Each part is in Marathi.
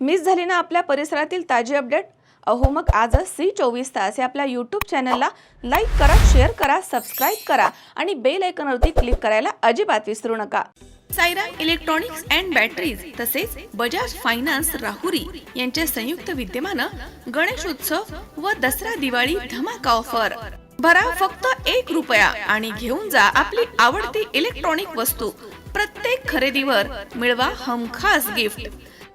मिस झाली ना आपल्या परिसरातील ताजी अपडेट? अहो मग आजच सी चोवीस तास या आपल्या यूट्यूब चॅनलला लाईक करा शेअर करा सबस्क्राईब करा आणि बेल आयकॉनवरती क्लिक करायला अजिबात विसरू नका. सायरा इलेक्ट्रॉनिक्स अँड बॅटरीज तसेच बजाज फायनान्स राहुरी यांच्या संयुक्त विद्यमानं गणेशोत्सव व दसरा दिवाळी धमाका ऑफर भरा फक्त एक रुपया आणि घेऊन जा आपली आवडती इलेक्ट्रॉनिक वस्तू. प्रत्येक खरेदीवर मिळवा हमखास गिफ्ट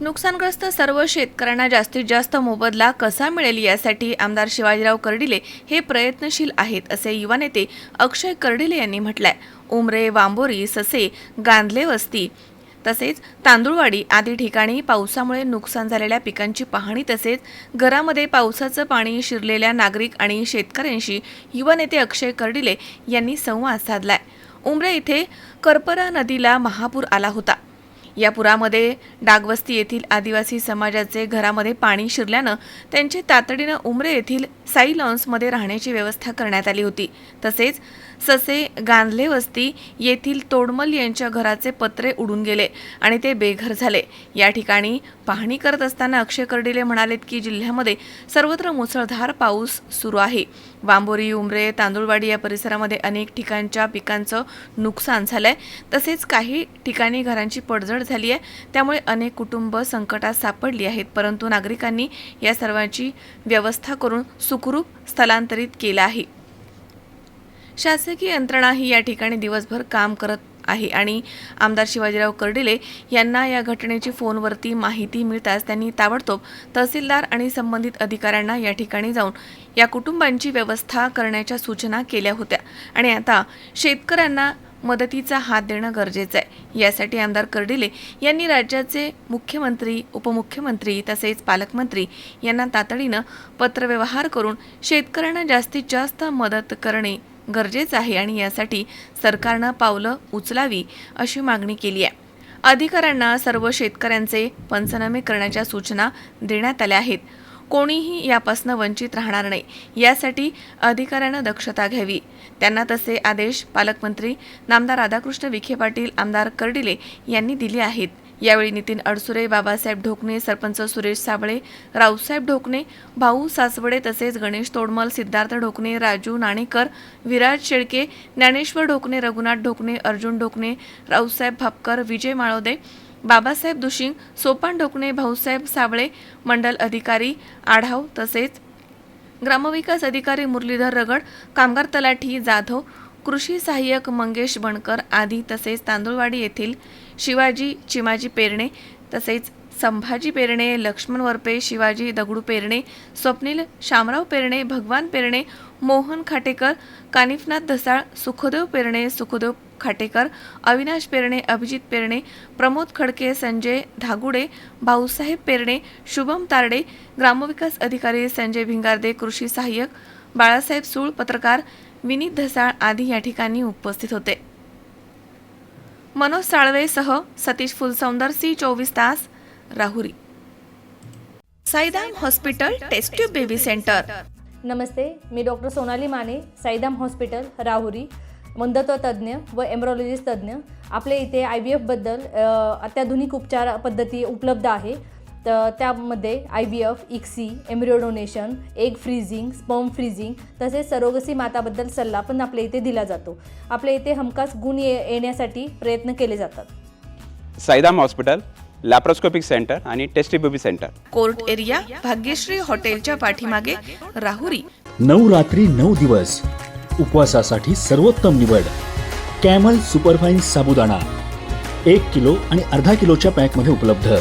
नुकसानग्रस्त सर्व शेतकऱ्यांना जास्तीत जास्त मोबदला कसा मिळेल यासाठी आमदार शिवाजीराव कर्डिले हे प्रयत्नशील आहेत असे युवा नेते अक्षय कर्डिले यांनी म्हटलंय. उमरे वांबोरी ससे गांधले वस्ती तसेच तांदूळवाडी आदी ठिकाणी पावसामुळे नुकसान झालेल्या पिकांची पाहणी तसेच घरामध्ये पावसाचं पाणी शिरलेल्या नागरिक आणि शेतकऱ्यांशी युवा नेते अक्षय कर्डिले यांनी संवाद साधलाय. उमरे इथे करपरा नदीला महापूर आला होता. या पुरामध्ये डागवस्ती येथील आदिवासी समाजाचे घरामध्ये पाणी शिरल्यानं त्यांची तातडीनं उमरे येथील साई लॉन्समध्ये राहण्याची व्यवस्था करण्यात आली होती. तसेच ससे गांधले वस्ती येथील तोडमल यांच्या घराचे पत्रे उडून गेले आणि ते बेघर झाले. या ठिकाणी पाहणी करत असताना अक्षय कर्डिले म्हणालेत की जिल्ह्यामध्ये सर्वत्र मुसळधार पाऊस सुरू आहे. वांबोरी उमरे तांदूळवाडी या परिसरामध्ये अनेक ठिकाणच्या पिकांचं नुकसान झालंय. तसेच काही ठिकाणी घरांची पडझड झाली आहे. त्यामुळे अनेक कुटुंब संकटात सापडली आहेत. परंतु नागरिकांनी या सर्वांची व्यवस्था करून सुखरूप स्थलांतरित केलं आहे. शासकीय यंत्रणा ही या ठिकाणी दिवसभर काम करत आहे आणि आमदार शिवाजीराव कर्डिले यांना या घटनेची फोनवरती माहिती मिळताच त्यांनी ताबडतोब तहसीलदार आणि संबंधित अधिकाऱ्यांना या ठिकाणी जाऊन या कुटुंबांची व्यवस्था करण्याच्या सूचना केल्या होत्या. आणि आता शेतकऱ्यांना मदतीचा हात देणं गरजेचं आहे. यासाठी आमदार कर्डिले यांनी राज्याचे मुख्यमंत्री उपमुख्यमंत्री तसेच पालकमंत्री यांना तातडीनं पत्रव्यवहार करून शेतकऱ्यांना जास्तीत जास्त मदत करणे गरजेचं आहे आणि यासाठी सरकारनं पावलं उचलावी अशी मागणी केली आहे. अधिकाऱ्यांना सर्व शेतकऱ्यांचे पंचनामे करण्याच्या सूचना देण्यात आल्या आहेत. कोणीही यापासून वंचित राहणार नाही. यासाठी अधिकाऱ्यानं दक्षता घ्यावी. त्यांना तसे आदेश पालकमंत्री नामदार राधाकृष्ण विखे पाटील आमदार कर्डिले यांनी दिले आहेत. यावेळी नितीन अडसुरे बाबासाहेब ढोकणे सरपंच सुरेश साबळे रावसाहेब ढोकणे भाऊ सासवडे तसेच गणेश तोडमल सिद्धार्थ ढोकणे राजू नाणेकर विराज शेळके ज्ञानेश्वर ढोकणे रघुनाथ ढोकणे अर्जुन ढोकणे रावसाहेब भापकर विजय माळोदे बाबासाहेब दुशिंग सोपान ढोकणे भाऊसाहेब सावळे मंडल अधिकारी आढाव तसेच ग्रामविकास अधिकारी मुरलीधर रगड कामगार तलाठी जाधव कृषी सहाय्यक मंगेश बनकर आदी तसेच तांदूळवाडी येथील शिवाजी चिमाजी पेरणे तसेच संभाजी पेरणे लक्ष्मण वरपे शिवाजी दगडू पेरणे स्वप्नील शामराव पेरणे भगवान पेरणे मोहन खाटेकर कानिफनाथ धसाळ सुखदेव पेरणे सुखदेव खाटेकर अविनाश पेरणे अभिजित पेरणे प्रमोद खडके संजय धागुडे भाऊसाहेब पेरणे शुभम तारडे ग्रामविकास अधिकारी संजय भिंगारदे कृषी सहाय्यक बाळासाहेब सूळ पत्रकार विनीत धसाळ आदी या ठिकाणी उपस्थित होते. मनोज साळवेसह सतीश फुलसौंदर सी चोवीस तास Rahuri. Saidam hospital test tube baby centre. नमस्ते मी डॉक्टर सोनाली माने साईदाम हॉस्पिटल राहुरी मंदत्व तज्ज्ञ व एम्ब्रॉलॉजिस्ट तज्ज्ञ. आपल्या इथे आय बी एफबद्दल अत्याधुनिक उपचार पद्धती उपलब्ध आहे. तर त्यामध्ये I V F ICSI embryo donation egg freezing sperm freezing तसेच सरोगसी माताबद्दल सल्ला पण आपल्या इथे दिला जातो. आपल्या इथे हमखास गुण ये येण्यासाठी प्रयत्न केले जातात. साईदाम हॉस्पिटल लॅप्रोस्कोपिक सेंटर आणि test tube baby centre. Court area Bhagyashree हॉटेलच्या पाठीमागे राहुरी. नऊ रात्री नऊ दिवस. उपवासासाठी सर्वोत्तम निवड. कॅमल सुपरफाईन साबुदाणा. एक किलो आणि अर्धा किलोच्या पॅकमध्ये उपलब्ध.